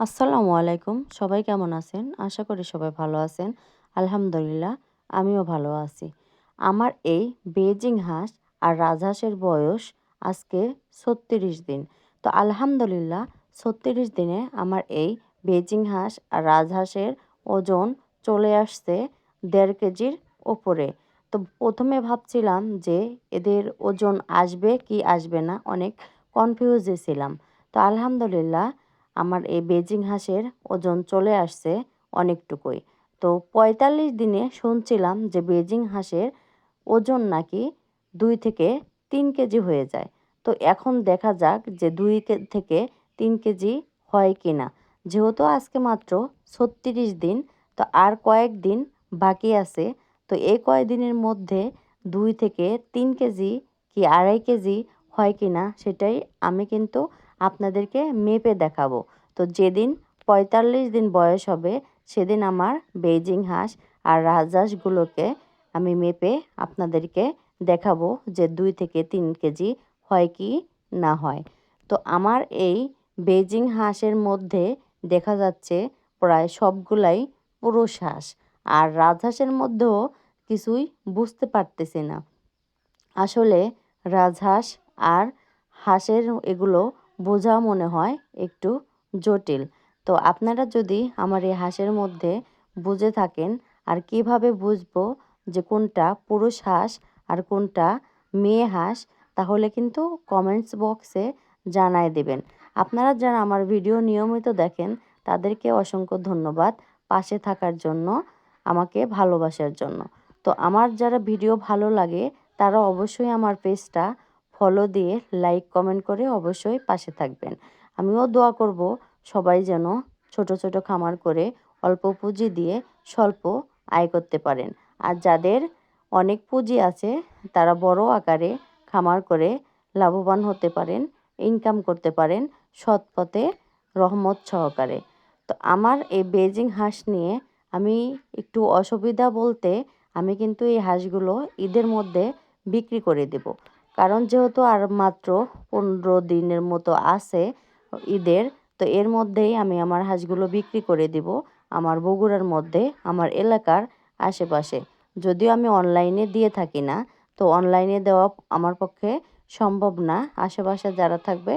আসসালামু আলাইকুম। সবাই কেমন আছেন? আশা করি সবাই ভালো আছেন। আলহামদুলিল্লাহ, আমিও ভালো আছি। আমার এই বেজিং হাঁস আর রাজহাঁসের বয়স আজকে ছত্রিশ দিন। তো আলহামদুলিল্লাহ, ছত্রিশ দিনে আমার এই বেজিং হাঁস আর রাজহাঁসের ওজন চলে আসছে দেড় কেজির ওপরে। তো প্রথমে ভাবছিলাম যে এদের ওজন আসবে কি আসবে না, অনেক কনফিউজে ছিলাম। তো আলহামদুলিল্লাহ আমার এই বেজিং হাঁসের ওজন চলে আসছে অনেকটুকুই। তো পঁয়তাল্লিশ দিনে শুনছিলাম যে বেজিং হাঁসের ওজন নাকি দুই থেকে তিন কেজি হয়ে যায়। তো এখন দেখা যাক যে দুই থেকে তিন কেজি হয় কি না যেহেতু আজকে মাত্র ছত্রিশ দিন, তো আর কয়েকদিন বাকি আছে। তো এই কয়েকদিনের মধ্যে দুই থেকে তিন কেজি কি আড়াই কেজি হয় কি না সেটাই আমি কিন্তু আপনাদেরকে মেপে দেখাবো। তো যেদিন পঁয়তাল্লিশ দিন বয়স হবে, সেদিন আমার বেজিং হাঁস আর রাজহাঁসগুলোকে আমি মেপে আপনাদেরকে দেখাবো যে দুই থেকে তিন কেজি হয় কি না হয়। তো আমার এই বেজিং হাঁসের মধ্যে দেখা যাচ্ছে প্রায় সবগুলাই পুরুষ হাঁস আর রাজহাঁসের মধ্যেও কিছুই বুঝতে পারতেছি না। আসলে রাজহাঁস আর হাঁসের এগুলো বোঝা মনে হয় একটু জটিল। তো আপনারা যদি আমার এই হাঁসের মধ্যে বুঝে থাকেন আর কীভাবে বুঝব যে কোনটা পুরুষ হাঁস আর কোনটা মেয়ে হাঁস, তাহলে কিন্তু কমেন্টস বক্সে জানায় দেবেন। আপনারা যারা আমার ভিডিও নিয়মিত দেখেন, তাদেরকে অসংখ্য ধন্যবাদ পাশে থাকার জন্য, আমাকে ভালোবাসার জন্য। তো আমার যারা ভিডিও ভালো লাগে, তারা অবশ্যই আমার পেজটা ফলো দিয়ে লাইক কমেন্ট করে অবশ্যই পাশে থাকবেন। আমিও দোয়া করব সবাই যেন ছোট ছোট খামার করে অল্প পুঁজি দিয়ে স্বল্প আয় করতে পারেন। আর যাদের অনেক পুঁজি আছে, তারা বড় আকারে খামার করে লাভবান হতে পারেন ইনকাম করতে পারেন সৎ পথে, রহমত সহকারে। তো আমার এই বেজিং হাঁস নিয়ে আমি একটু অসুবিধা বলতে আমি কিন্তু এই হাঁসগুলো ঈদের মধ্যে বিক্রি করে দেব। কারণ যেহেতু আর মাত্র পনেরো দিনের মতো আছে ঈদের, তো এর মধ্যেই আমি আমার হাঁসগুলো বিক্রি করে দিব আমার বগুড়ার মধ্যে, আমার এলাকার আশেপাশে। যদিও আমি অনলাইনে দিয়ে থাকি না, তো অনলাইনে দেওয়া আমার পক্ষে সম্ভব না। আশেপাশে যারা থাকবে